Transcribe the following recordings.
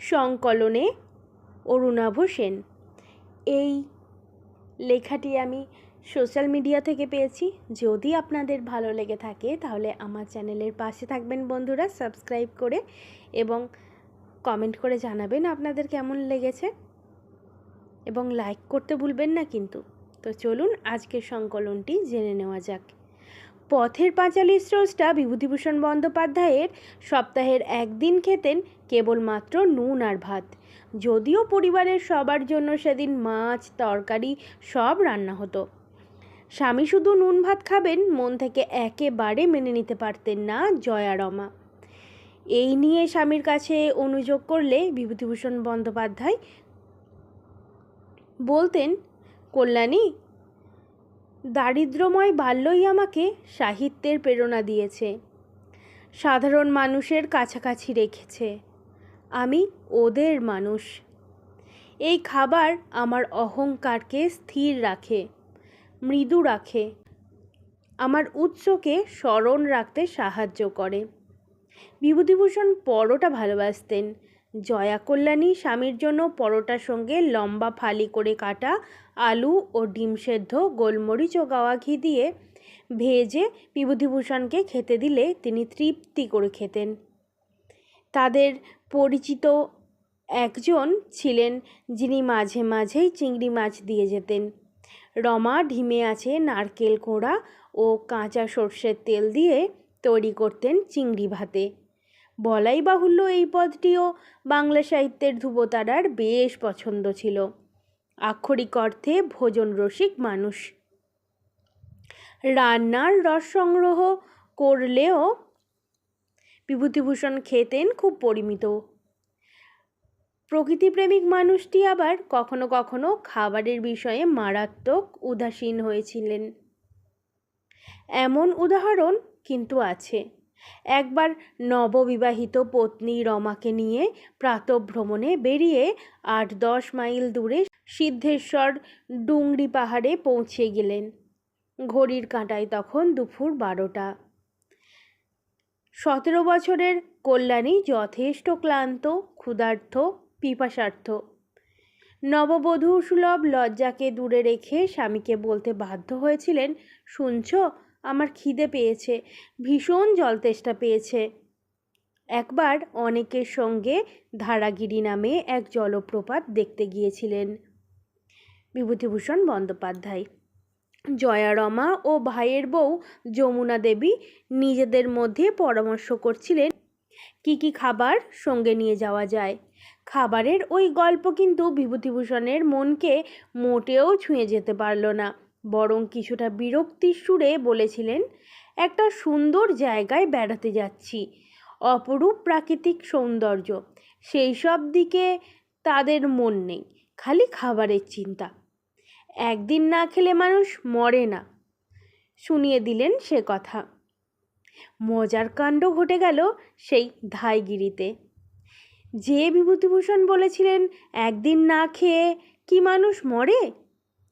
সংকলনে অরুণাভ সেন। এই লেখাটি আমি সোশ্যাল মিডিয়া থেকে পেয়েছি। যদি আপনাদের ভালো লেগে থাকে, তাহলে আমার চ্যানেলের পাশে থাকবেন বন্ধুরা, সাবস্ক্রাইব করে এবং কমেন্ট করে জানাবেন আপনাদের কেমন লেগেছে। এবং লাইক করতে ভুলবেন না কিন্তু। তো চলুন আজকের সংকলনটি জেনে নেওয়া যাক। পথের পাঁচালী স্রষ্টা বিভূতিভূষণ বন্দ্যোপাধ্যায়ের সপ্তাহের একদিন খেতেন কেবলমাত্র নুন আর ভাত। যদিও পরিবারের সবার জন্য সেদিন মাছ, তরকারি, সব রান্না হতো। স্বামী শুধু নুন ভাত খাবেন, মন থেকে একেবারে মেনে নিতে পারতেন না জয়া রমা এই নিয়ে স্বামীর কাছে অনুযোগ করলে বিভূতিভূষণ বন্দ্যোপাধ্যায় বলতেন, কল্যাণী দারিদ্রময় বাল্যই আমাকে সাহিত্যের প্রেরণা দিয়েছে। সাধারণ মানুষের কাছাকাছি রেখেছে। আমি ওদের মানুষ। এই খাবার আমার অহংকারকে স্থির রাখে, মৃদু রাখে, আমার উৎসকে স্মরণ রাখতে সাহায্য করে। বিভূতিভূষণ পরোটা ভালোবাসতেন। জয়া কল্যাণী স্বামীর জন্য পরোটার সঙ্গে লম্বা ফালি করে কাটা আলু ও ডিম সেদ্ধ গোলমরিচ ও গাওয়া ঘি দিয়ে ভেজে বিভূতিভূষণকে খেতে দিলে তিনি তৃপ্তি করে খেতেন। তাদের পরিচিত একজন ছিলেন যিনি মাঝে মাঝেই চিংড়ি মাছ দিয়ে যেতেন। রমা ঢিমে আছে নারকেল কোড়া ও কাঁচা সর্ষের তেল দিয়ে তৈরি করতেন চিংড়ি ভাতে। বলাই বাহুল্য এই পদটিও বাংলা সাহিত্যের ধ্রুবতারার বেশ পছন্দ ছিল। আক্ষরিক অর্থে ভোজন রসিক মানুষ। রান্নার রস সংগ্রহ করলেও বিভূতিভূষণ খেতেন খুব পরিমিত। প্রকৃতিপ্রেমিক মানুষটি আবার কখনো কখনো খাবারের বিষয়ে মারাত্মক উদাসীন হয়েছিলেন। এমন উদাহরণ কিন্তু আছে। একবার নববিবাহিত পত্নী রমাকে নিয়ে প্রাতভ্রমণে বেরিয়ে আট দশ মাইল দূরে সিদ্ধেশ্বর ডুংরি পাহাড়ে পৌঁছে গেলেন। ঘড়ির কাঁটায় তখন দুপুর বারোটা। সতেরো বছরের কল্যাণী যথেষ্ট ক্লান্ত ক্ষুধার্থ পিপাসার্থ। নববধূ সুলভ লজ্জাকে দূরে রেখে স্বামীকে বলতে বাধ্য হয়েছিলেন, শুনছ, আমার খিদে পেয়েছে, ভীষণ জল তেষ্টা পেয়েছে। একবার অনেকের সঙ্গে ধারাগিরি নামে এক জলপ্রপাত দেখতে গিয়েছিলেন। বিভূতিভূষণ বন্দ্যোপাধ্যায় জয়ারমা ও ভাইয়ের বউ যমুনা দেবী নিজেদের মধ্যে পরামর্শ করছিলেন কি কি খাবার সঙ্গে নিয়ে যাওয়া যায়। খাবারের ওই গল্প কিন্তু বিভূতিভূষণের মনকে মোটেও ছুঁয়ে যেতে পারল না, বরং কিছুটা বিরক্তির সুরে বলেছিলেন, একটা সুন্দর জায়গায় বেড়াতে যাচ্ছি। অপরূপ প্রাকৃতিক সৌন্দর্য। সেই সব দিকে তাদের মন নেই, খালি খাবারের চিন্তা। একদিন না খেলে মানুষ মরে না। শুনিয়ে দিলেন সে কথা। মজার কাণ্ড ঘটে গেল সেই ধাইগিরিতে। যে বিভূতিভূষণ বলেছিলেন, একদিন না খেয়ে কি মানুষ মরে?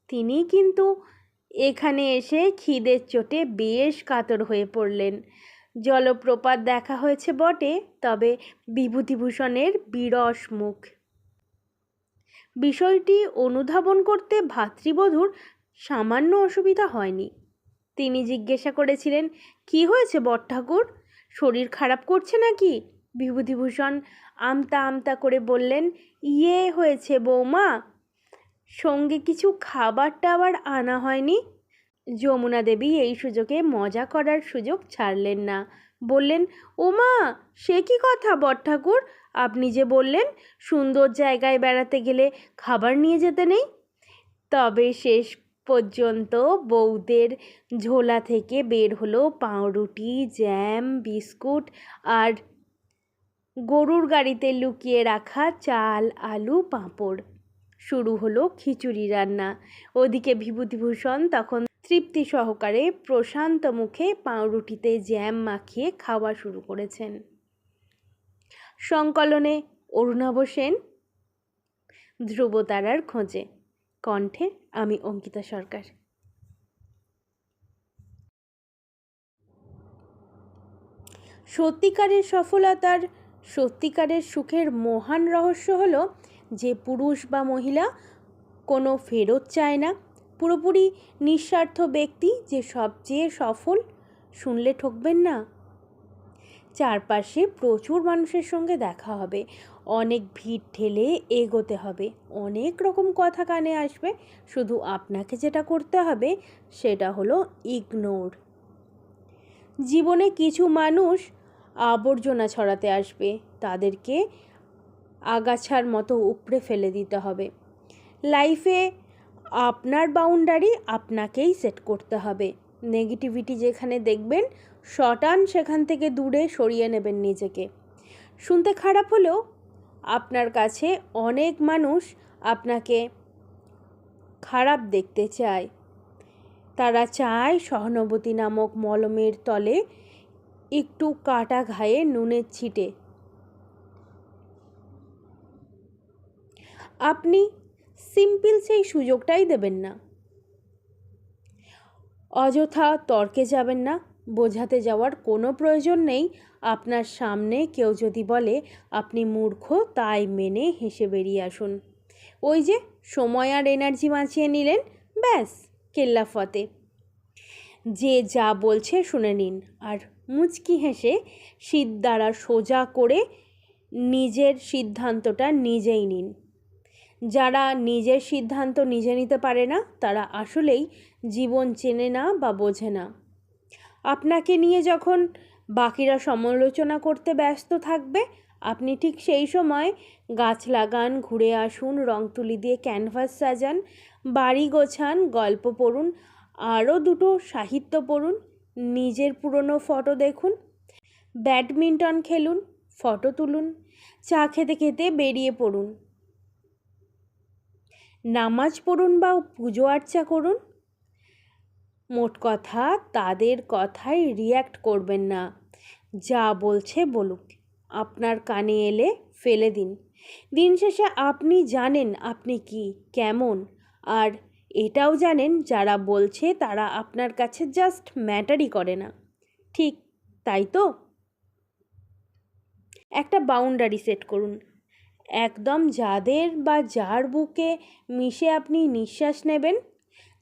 তিনি কিন্তু এখানে এসে খিদের চোটে বেশ কাতর হয়ে পড়লেন। জলপ্রপাত দেখা হয়েছে বটে, তবে বিভূতিভূষণের বিরস মুখ। বিষয়টি অনুধাবন করতে ভাতৃবধূর সামান্য অসুবিধা হয়নি। তিনি জিজ্ঞাসা করেছিলেন, কি হয়েছে বটঠাকুর শরীর খারাপ করছে নাকি? বিভূতিভূষণ আমতা আমতা করে বললেন ইয়ে হয়েছে বৌমা। সঙ্গে কিছু খাবার টাবার আনা হয়নি। যমুনা দেবী এই সুযোগে মজা করার সুযোগ ছাড়লেন না। বললেন, ওমা, সে কি কথা বটঠাকুর আপনি যে বললেন, সুন্দর জায়গায় বেড়াতে গেলে খাবার নিয়ে যেতে নেই? তবে শেষ পর্যন্ত বৌদের ঝোলা থেকে বের হলো পাউরুটি, জ্যাম, বিস্কুট আর গরুর গাড়িতে লুকিয়ে রাখা চাল, আলু, পাঁপড়। শুরু হলো খিচুড়ি রান্না। ওদিকে বিভূতিভূষণ তখন তৃপ্তি সহকারে প্রশান্ত মুখে পাউরুটিতে জ্যাম মাখিয়ে খাওয়া শুরু করেছেন। সংকলনে অরুণাভ সেন। ধ্রুবতারার খোঁজে। কণ্ঠে আমি অঙ্কিতা সরকার। সত্যিকারের সফলতার, সত্যিকারের সুখের মহান রহস্য হল যে পুরুষ বা মহিলা কোনো ফেরত চায় না। পুরোপুরি নিঃস্বার্থ ব্যক্তি যে সবচেয়ে সফল, শুনলে ঠকবেন না। চারপাশে প্রচুর মানুষের সঙ্গে দেখা হবে। অনেক ভিড় ঠেলে এগোতে হবে। অনেক রকম কথা কানে আসবে। শুধু আপনাকে যেটা করতে হবে, সেটা হলো ইগনোর জীবনে কিছু মানুষ আবর্জনা ছড়াতে আসবে। তাদেরকে আগাছার মতো উপড়ে ফেলে দিতে হবে। লাইফে আপনার বাউন্ডারি আপনাকেই সেট করতে হবে। নেগেটিভিটি যেখানে দেখবেন, শটান সেখান থেকে দূরে সরিয়ে নেবেন নিজেকে। শুনতে খারাপ হলেও আপনার কাছে অনেক মানুষ আপনাকে খারাপ দেখতে চায়। তারা চায় সহানুভূতি নামক মলমের তলে একটু কাটা ঘায়ে নুনের ছিটে। আপনি সিম্পল সেই সুযোগটাই দেবেন না। অযথা তর্কে যাবেন না। বোঝাতে যাওয়ার কোনো প্রয়োজন নেই। আপনার সামনে কেউ যদি বলে, আপনি মূর্খ, তাই মেনে হেসে বেরিয়ে আসুন। ওই যে সময় আর এনার্জি বাঁচিয়ে নিলেন, ব্যাস, কেল্লা ফতে। যে যা বলছে শুনে নিন। আর মুচকি হেসে শীত দ্বারা সোজা করে নিজের সিদ্ধান্তটা নিজেই নিন। যারা নিজের সিদ্ধান্ত নিজে নিতে পারে না, তারা আসলেই জীবন চেনে না বা বোঝে না। আপনাকে নিয়ে যখন বাকিরা সমালোচনা করতে ব্যস্ত থাকবে, আপনি ঠিক সেই সময় গাছ লাগান, ঘুরে আসুন, রং তুলি দিয়ে ক্যানভাস সাজান, বাড়ি গোছান, গল্প পড়ুন, আরও দুটো সাহিত্য পড়ুন, নিজের পুরনো ফটো দেখুন, ব্যাডমিন্টন খেলুন, ফটো তুলুন, চা খেতে খেতে বেরিয়ে পড়ুন। নামাজ পড়ুন বা পুজো আর্চা করুন, মোট কথা তাদের কথায় রিয়্যাক্ট করবেন না। যা বলছে বলুক, আপনার কানে এলে ফেলে দিন। দিন শেষে আপনি জানেন আপনি কি, কেমন, আর এটাও জানেন যারা বলছে তারা আপনার কাছে জাস্ট ম্যাটারই করে না। ঠিক তাই তো? একটা বাউন্ডারি সেট করুন। একদম যাদের বা যার বুকে মিশে আপনি নিঃশ্বাস নেবেন,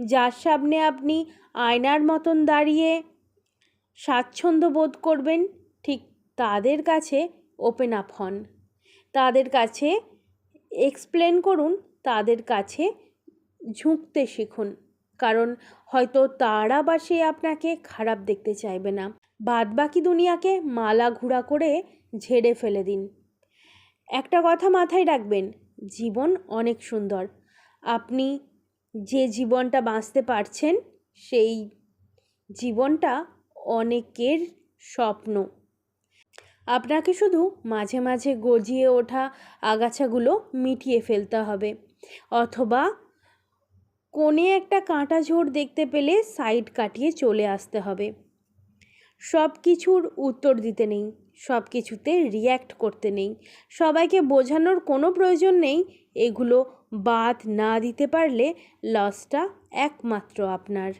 যার সামনে আপনি আয়নার মতন দাঁড়িয়ে স্বাচ্ছন্দ্য বোধ করবেন, ঠিক তাদের কাছে ওপেন আপ হন। তাদের কাছে এক্সপ্লেন করুন, তাদের কাছে ঝুঁকতে শিখুন, কারণ হয়তো তারা বা সে আপনাকে খারাপ দেখতে চাইবে না। বাদবাকি দুনিয়াকে মালা ঘুরা করে ঝেড়ে ফেলে দিন। একটা কথা মাথায় রাখবেন, জীবন অনেক সুন্দর। আপনি যে জীবনটা বাঁচতে পারছেন, সেই জীবনটা অনেকের স্বপ্ন। আপনাকে শুধু মাঝে মাঝে গজিয়ে ওঠা আগাছাগুলো মিটিয়ে ফেলতে হবে। অথবা কোণে একটা কাঁটা ঝোড় দেখতে পেলে সাইড কাটিয়ে চলে আসতে হবে। সব কিছুর উত্তর দিতে নেই। সব কিছুতে রিয়্যাক্ট করতে নেই। সবাইকে বোঝানোর কোনো প্রয়োজন নেই। এগুলো বাদ না দিতে পারলে লসটা একমাত্র আপনার।